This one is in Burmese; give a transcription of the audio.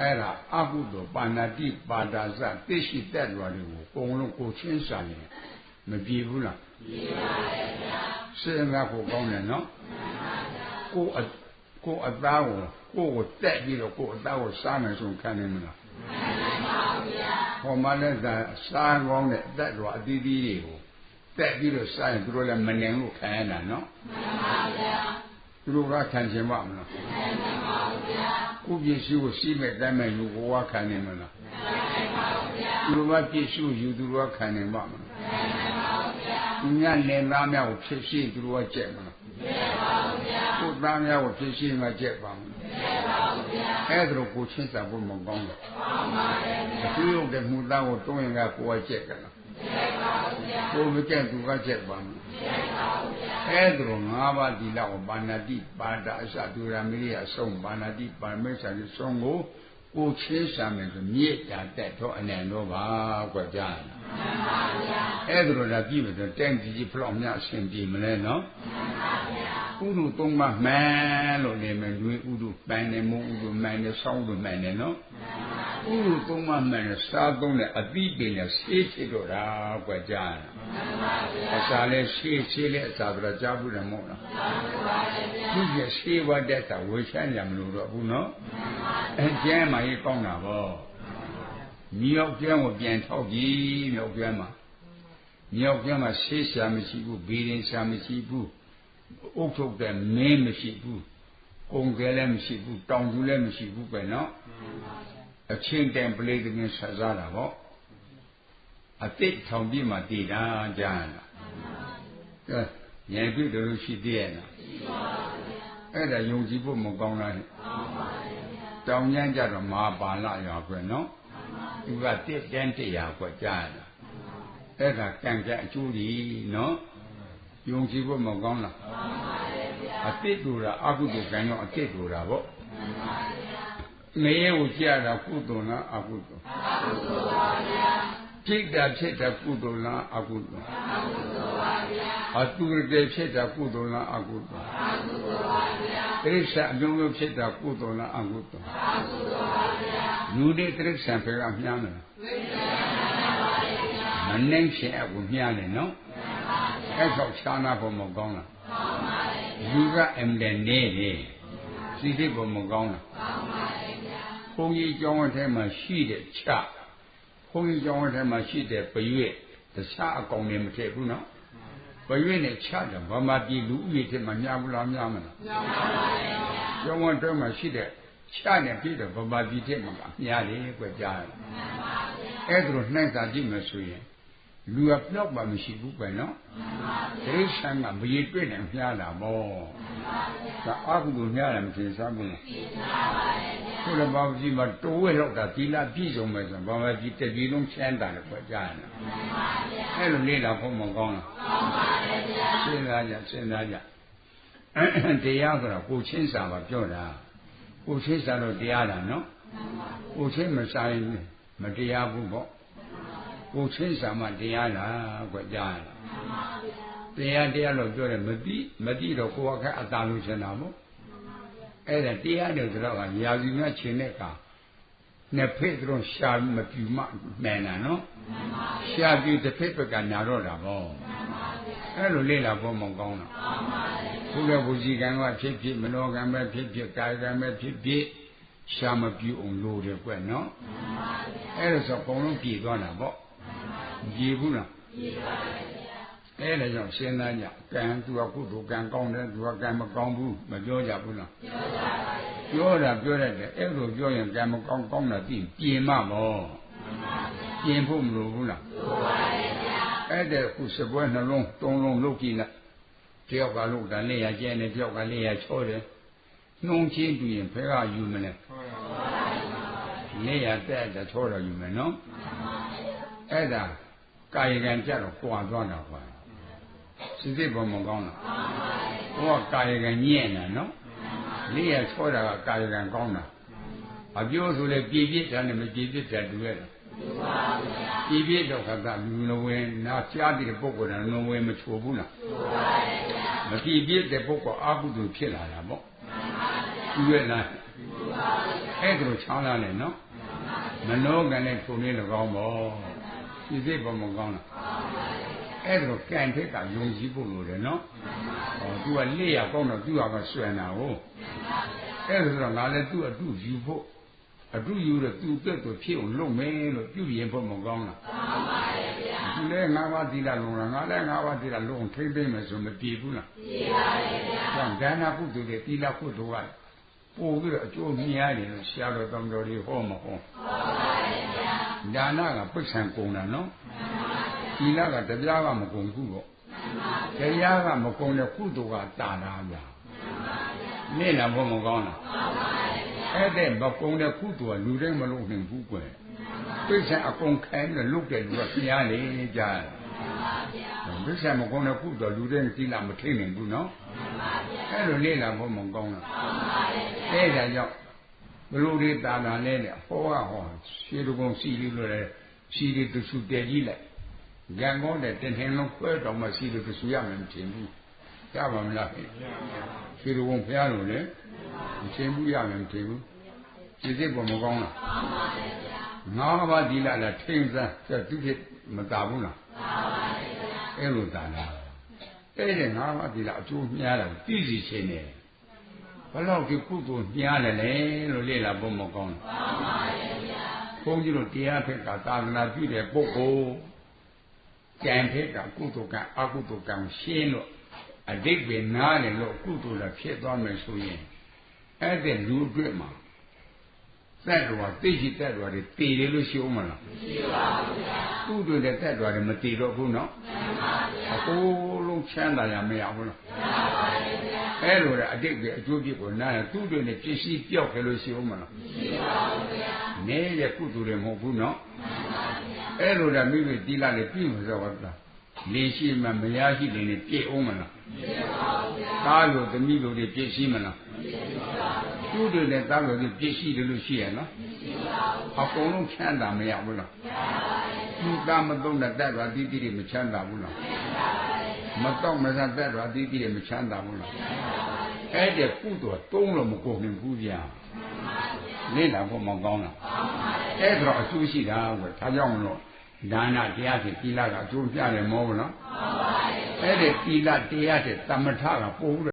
အဲ့ဒါအကုသိုလ်ပါဏာတိပါဒာစသိရှိတတ်တော်တွေကိုအကုန်လုံးကိုချင်းစာနေမပြေဘူးလားပြေပါရဲ့ဗျာစဉ်းစားဖို့ကောင်းတယ်နော်ကိုအကိုအသားကိုကိုကိုတက်ပြီးတော့ကိုအသားကိုစားမယ်ဆိုခံနိုင်မလားဟောမလည်းသာစားကောင်းတဲ့အသက်တော်အသီးသီးတွေကိုတက်ပြီးတော့စားရင်သူတို့လည်းမနေလို့ခံရတာနော်မှန်ပါဗျာ သူတို့ကခံချင်ပါမလားမှန်ပါဗျာကိုပြည့်စုကိုစီးမဲ့တိုင်းမဲ့ယူဘဝခံနိုင်မလားမှန်ပါဗျာသူတို့ကပြည့်စုယူသူတို့ကခံနိုင်ပါမလားမှန်ပါဗျာသူများနေသားများကိုဖြစ်ရှိသူတို့ကကြက်မလားကြက်ပါဗျာကိုသားများကိုဖြစ်ရှိမှကြက်ပါမလားကြက်ပါဗျာအဲ့ဒါကိုကိုချင်းစာဖို့မကောင်းဘူးကောင်းပါတယ်ဗျာသူရုပ်တဲ့မူသားကိုတွန်းရင်ကကိုကကြက်ကလားကိုမကြက်သူကကြက်ပါမယ် အဲ့ဒါတော့၅ပါးသီလကိုပါဏာတိပါဒအစသူရမရိယအဆုံးပါဏာတိပါမေသာကြီးဆုံးကိုကိုချင်းရှာမယ်ဆိုမြေတာတက်တော့အနံတော့ပါကွကြားရလားမှန်ပါဗျာအဲ့ဒါတော့လည်းပြည်မယ်ဆိုတန်ကြီးကြီးဖလောက်များအရှင်ပြေမလဲနော်မှန်ပါဗျာဥဒုသုံးပါမှန်လို့နေမယ်လူဥဒုပန်းနေမိုးဥဒုမှန်နေဆောင်းလို့မှန်နေနော်မှန်ပါ ဥရုသုံးမှမှန်တယ်စားသုံးတယ်အတိပင်နဲ့ဆေးဖြစ်တော့တာကွာကြားရမှန်ပါဗျာအစာလဲဆေးဆေးလဲအစာဆိုတော့ကြားဘူးတယ်မဟုတ်လားမှန်ပါဗျာသူကဆေးဝတ်တဲ့တာဝေချမ်းကြမလို့တော့ဘူးနော်မှန်ပါအဲကျမ်းမှာကြီးကောင်းတာဗောမြောက်ကျမ်းကိုပြန်ထောက်ကြည့်မြောက်ကျမ်းမှာမြောက်ကျမ်းမှာဆေးရှာမရှိဘူးဘေးရင်ရှာမရှိဘူးအုပ်ထုတ်တဲ့မင်းမရှိဘူးကုန်ကလေးမရှိဘူးတောင်သူလည်းမရှိဘူးပဲနော် အချင်းတန်ပလေးတကင်းဆက်စားတာပေါ့အတိတ်ထောင်ပြမှတည်တာကြားရတာကဲဉာဏ်ပြည့်တယ်လို့ရှိသေးရဲ့လားရှိပါဘူးဗျာအဲ့ဒါယုံကြည်ဖို့မကောင်းလားကောင်းပါဘူးဗျာတောင်ကျမ်းကြတော့မဟာပါဠရွာခွဲနော်သူကတစ်တန်းတရားခွဲကြားရတာအဲ့ဒါကံကြအကျိုးကြီးနော်ယုံကြည်ဖို့မကောင်းလားကောင်းပါရဲ့ဗျာအတိတ်တူတာအကုသိုလ်ကံရောအတိတ်တူတာပေါ့မှန်ပါဗျာ ငရဲကိုကြရတာကုသိုလ်လားအကုသိုလ်အကုသိုလ်ပါဗျာဖြစ်တာဖြစ်တာကုသိုလ်လားအကုသိုလ်အကုသိုလ်ပါဗျာအတူတည်းဖြစ်တာကုသိုလ်လားအကုသိုလ်အကုသိုလ်ပါဗျာတိရစ္ဆာန်အမျိုးမျိုးဖြစ်တာကုသိုလ်လားအကုသိုလ်အကုသိုလ်ပါဗျာလူတွေတိရစ္ဆာန်ဖေကမြားမယ်မနိုင်ဖြစ်အကူမြားတယ်နော်အဲ့တော့ခြားနာဖို့မကောင်းလားကောင်းပါလေလူကအင်တယ်နေတယ်စီစိတ်ဖို့မကောင်းလားကောင်းပါလေ ဘုန်းကြီးကျောင်းထဲမှာရှိတဲ့ချဘုန်းကြီးကျောင်းထဲမှာရှိတဲ့ပရွေ့တခြားအကောင်တွေမထည့်ဘူးနော်ပရွေ့နဲ့ချတယ်ဗမာပြည်လူဦးရေထဲမှာညာဘူးလားညာမလားညာပါပါဘုရားကျောင်းထဲမှာရှိတဲ့ချနဲ့ပြည့်တဲ့ဗမာပြည်ထဲမှာညာလေကွကြားတယ်မှန်ပါဗျာအဲ့ဒါလိုနှိုက်တာကြည့်မှဆိုရင်လူကပြောက်ပါမရှိဘူးပဲနော်ဒိဋ္ဌံကမရေတွေ့နိုင်မြားတာမောဒါအကုသိုလ်မြားတယ်မထင်စားဘူး ခုလည်းဘာကြီးမှာတိုးဝဲလောက်တာသီလပြည့်စုံမယ်ဆိုဘာမှကြီးတပြည်လုံးချမ်းသာတယ်ပြောကြရတယ်အဲ့လိုလေးလာဖို့မကောင်းလားစဉ်းစားကြစဉ်းစားကြတရားဆိုတော့ကိုချင်းစာပါပြောတာကိုချင်းစာတော့တရားတာနော်ကိုချင်းမဆိုင်မတရားဘူးပေါ့ကိုချင်းစာမှတရားလားကွကြားရတရားတရားလို့ပြောတယ်မသိမသိတော့ကိုယ်ကအခက်အတာလို့ရှင်းတာမို့ အဲ့ဒါတရားတယ်ဆိုတော့ရာဇီမြချင်းတဲ့ကနှစ်ဖက်တို့ရှာမပြူမမှန်တာနော်ရှာပြူတစ်ဖက်ဘက်ကညာတော့တာပေါ့အဲ့လိုလေ့လာဖို့မကောင်းတော့ဘုရားဘုရားကံကဖြစ်ဖြစ်မနောကံပဲဖြစ်ဖြစ်ကာယကံပဲဖြစ်ဖြစ်ရှာမပြူအောင်လို့တယ်ကွနော်အဲ့ဒါဆိုအကုန်လုံးပြည်သွားတာပေါ့ကြည်ဘူးလားကြည်ပါပါဗျာ အဲ့ဒါကြောင့်စဉ်းစားကြကံသူကကုသိုလ်ကံကောင်းတယ်သူကကံမကောင်းဘူးမပြောကြဘူးလားပြောကြပါပြောတာပြောရတယ်အဲ့လိုပြောရင်ကံမကောင်းကောင်းတာသိပြင်မမောပြင်ဖို့မလိုဘူးလားလိုပါရဲ့ဗျာအဲ့ဒါခုစပွဲနှလုံးသုံးလုံးလုပ်ကြည့်လိုက်တယောက်ကလုပ်တာလက်ရကျဲနေတယောက်ကလက်ရချောတယ်နှုံချင်းတူရင်ဖဲကယူမလဲလက်ရတက်တဲ့ချောတော်ယူမယ်နော်အဲ့ဒါကာယကံကြတော့ပွာသွားတာပါ စိစိဘုံမကောင်းလားဟောကာယကံညံ့တာနော်လေးရချောတာကကာယကံကောင်းတာအပြောဆိုလေပြည့်ပြည့်တာနဲ့မပြည့်ပြည့်တာတူရဲ့ပြည့်ပြည့်တော့ခါကလူနဝင်နာကြားတဲ့ပုဂ္ဂိုလ်ကနဝင်မချိုဘူးလားမပြည့်ပြည့်တဲ့ပုဂ္ဂိုလ်အာဟုတုဖြစ်လာတာပေါ့တူရဲ့လားအဲ့အဲ့ဒါလိုချောင်းလာတယ်နော်မနောကနဲ့ထုံလေး၎င်းပေါ့ဒီစိတ်ပေါ်မကောင်းလား အဲ့ဒါလိုကံထက်ကယုံကြည်ဖို့လိုတယ်နော်ဟော तू ကလက်ရကောင်းတော့ तू ကဆွဲနာဟုတ်အဲ့ဒါဆိုတော့ငါလည်းသူ့အတူယူဖို့အတူယူတော့ तू တက်တော့ဖြစ်အောင်လုပ်မယ်လို့ပြုရင်ဖို့မကောင်းလားသူလည်းငါးပါးသီလလုံးလားငါလည်းငါးပါးသီလလုံးထိမ့်သိမ့်မယ်ဆိုမပြေဘူးလားပြေပါရဲ့ဗျာ။ဒါနကုသိုလ်တွေသီလကုသိုလ်ကပို့ပြီးတော့အကျိုးများတယ်လို့ဆရာတော်တော်တော်လေးဟောမဟော။ဒါနကပိဋ္ဌံကုန်တာနော်။ သီလကတရားကမကုန်ဘူးပေါ့။တရားကမကုန်တဲ့ကုသိုလ်ကတာတာဗျာ။နေ့လာဖို့မကောင်းလား။အဲ့တဲ့မကုန်တဲ့ကုသိုလ်ကလူတိုင်းမလုပ်နိုင်ဘူးကွယ်။ပိဋ္ဌံအကုန်ခိုင်းပြီးလုပ်တဲ့လူကပြားလေကြားတယ်။ပိဋ္ဌံမကုန်တဲ့ကုသိုလ်လူတိုင်းသီလမထိနိုင်ဘူးနော်။အဲ့လိုနေ့လာဖို့မကောင်းလား။အဲ့ဒါကြောင့်ဘလူတွေတာတာလဲတဲ့ဟောကဟောရှေးတကုံစီလေးလို့လဲစီလေးတဆူတည်ကြီးလိုက် ရန်ကုန်တဲ့တင်ထင်လုံးခွဲတော်မှစီလေးတဆူရမယ်မထင်ဘူးကြပါမလားခင်ရှေးတကုံဖျားလို့လေမထင်ဘူးရမယ်မထင်ဘူးစိတ်စိတ်ပေါ်မကောင်းလားငါးပါးဒီလာလားထိမ့်စမ်းကျသူဖြစ်မတာဘူးလားအဲ့လိုတာလားအဲ့ဒီငါးပါးဒီလာအကျိုးများတာသိစီချင်းနေဘယ်လောက်ဒီကုသိုလ်များတယ်လဲလို့လေ့လာဖို့မကောင်းဘူးဘုန်းကြီးတို့တရားဖက်ကသာသနာပြုတဲ့ပုဂ္ဂိုလ် ကြံဖက်ကကုသိုလ်ကအကုသိုလ်ကံရှင်းလို့အတိတ်ပဲနားတယ်လို့ကုသိုလ်လည်းဖြစ်သွားမယ်ဆိုရင်အဲ့ဒီလူအတွက်မှာသက်တော်သိရှိသက်တော်တွေတည်တယ်လို့ရှိအောင်မလားမရှိပါဘူးဗျာသူ့တွေတဲ့သက်တော်တွေမတည်တော့ဘူးနော်မှန်ပါဗျာအကုန်လုံးချမ်းသာရမရဘူးလားမှန်ပါဗျာအဲ့လိုတဲ့အတိတ်ကအကျိုးပြစ်ကိုနားရသူ့တွေနဲ့ပြည့်စည်ပြောက်ခဲ့လို့ရှိအောင်မလားမရှိပါဘူးဗျာနေရကုသိုလ်တွေမဟုတ်ဘူးနော်မှန်ပါဗျာ အဲ့လိုတဲ့မိမိတိလာလေးပြည်မစောတော့လားလေရှိမှမရရှိနေနေပြည့်အောင်မလားမရှိပါဘူးဗျာသားလိုသမီးလိုတွေပြည့်စည်မလားမရှိပါဘူးသူ့တွေနဲ့သားလိုတွေပြည့်စည်တယ်လို့ရှိရနော်မရှိပါဘူးအကုန်လုံးချမ်းသာမရဘူးလားမရပါဘူးသူသားမသုံးတဲ့တက်တော်အသီးသီးတွေမချမ်းသာဘူးလားမတော့မစားတက်တော်အသီးသီးတွေမချမ်းသာဘူးလား အဲ့ဒီကုသိုလ်တုံးလို့မကုန်နိုင်ဘူးဗျာလေ့လာဖို့မကောင်းလားအဲ့ဒါတော့အကျိုးရှိတာကွဒါကြောင့်မလို့ဒါနတရားဖြင့်သီလကအကျိုးပြတယ်မဟုတ်ဘူးနော်အဲ့ဒီသီလတရားတဲ့သမထကပို့